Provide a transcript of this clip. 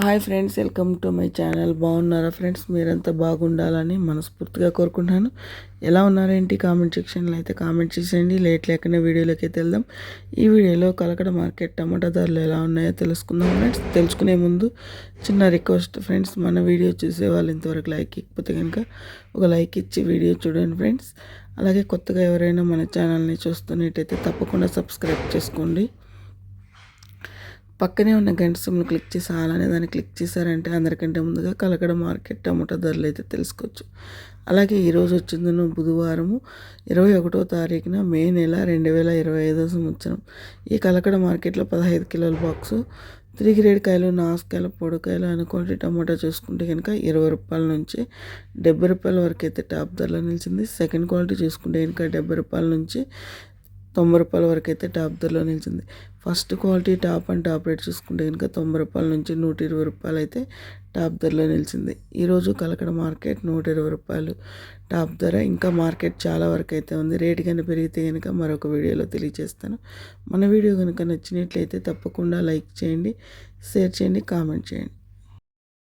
Hi friends welcome to my channel. బాగున్నారా friends? మీరంతా బాగుండాలని మనస్ఫూర్తిగా కోరుకుంటున్నాను. ఎలా ఉన్నారేంటి కామెంట్ సెక్షన్లో అయితే కామెంట్ చేసేయండి. లేట్ లేకుండా వీడియోలోకి అయితే వెళ్దాం. ఈ వీడియోలో కలకడ మార్కెట్ టమాటా ధరలు ఎలా ఉన్నాయో తెలుసుకుందాం ఫ్రెండ్స్. తెలుసుకునే ముందు చిన్న రిక్వెస్ట్ ఫ్రెండ్స్ మన వీడియో చూసే వాళ్ళు ఇంతవరకు లైక్ ఇకపోతే కనుక ఒక లైక్ ఇచ్చి వీడియో చూడండి ఫ్రెండ్స్. అలాగే కొత్తగా ఎవరైనా మన ఛానల్ని చూస్తున్నట్టయితే తప్పకుండా సబ్స్క్రైబ్ చేసుకోండి. పక్కనే ఉన్న గంట సొమ్మును క్లిక్ చేసి అలానే దాన్ని క్లిక్ చేశారంటే అందరికంటే ముందుగా కలకడ మార్కెట్ టమోటా ధరలు అయితే తెలుసుకోవచ్చు. అలాగే ఈరోజు వచ్చిందను బుధవారము ఇరవై ఒకటో తారీఖున మే నెల రెండు వేల ఇరవై ఐదో సంవత్సరం. ఈ కలకడ మార్కెట్లో పదహైదు కిలోల బాక్సు త్రీ గ్రేడ్ కాయలు నాసుకాయలు పొడికాయలు అనుకోండి టమాటా చూసుకుంటే కనుక ఇరవై రూపాయల నుంచి డెబ్బై రూపాయల వరకు అయితే టాప్ ధరలో నిలిచింది. సెకండ్ క్వాలిటీ చూసుకుంటే కనుక డెబ్బై రూపాయల నుంచి తొంభై రూపాయల వరకు అయితే టాప్ ధరలో నిలిచింది. First quality top and top rate చూసుకుంటే కనుక తొంభై రూపాయల నుంచి నూట ఇరవై రూపాయలు అయితే టాప్ ధరలో నిలిచింది. ఈరోజు కలకడ మార్కెట్ నూట ఇరవై రూపాయలు టాప్ ధర. ఇంకా మార్కెట్ చాలా వరకు అయితే ఉంది. రేటు కనుక పెరిగితే కనుక మరొక వీడియోలో తెలియజేస్తాను. మన వీడియో కనుక నచ్చినట్లయితే తప్పకుండా లైక్ చేయండి షేర్ చేయండి కామెంట్ చేయండి.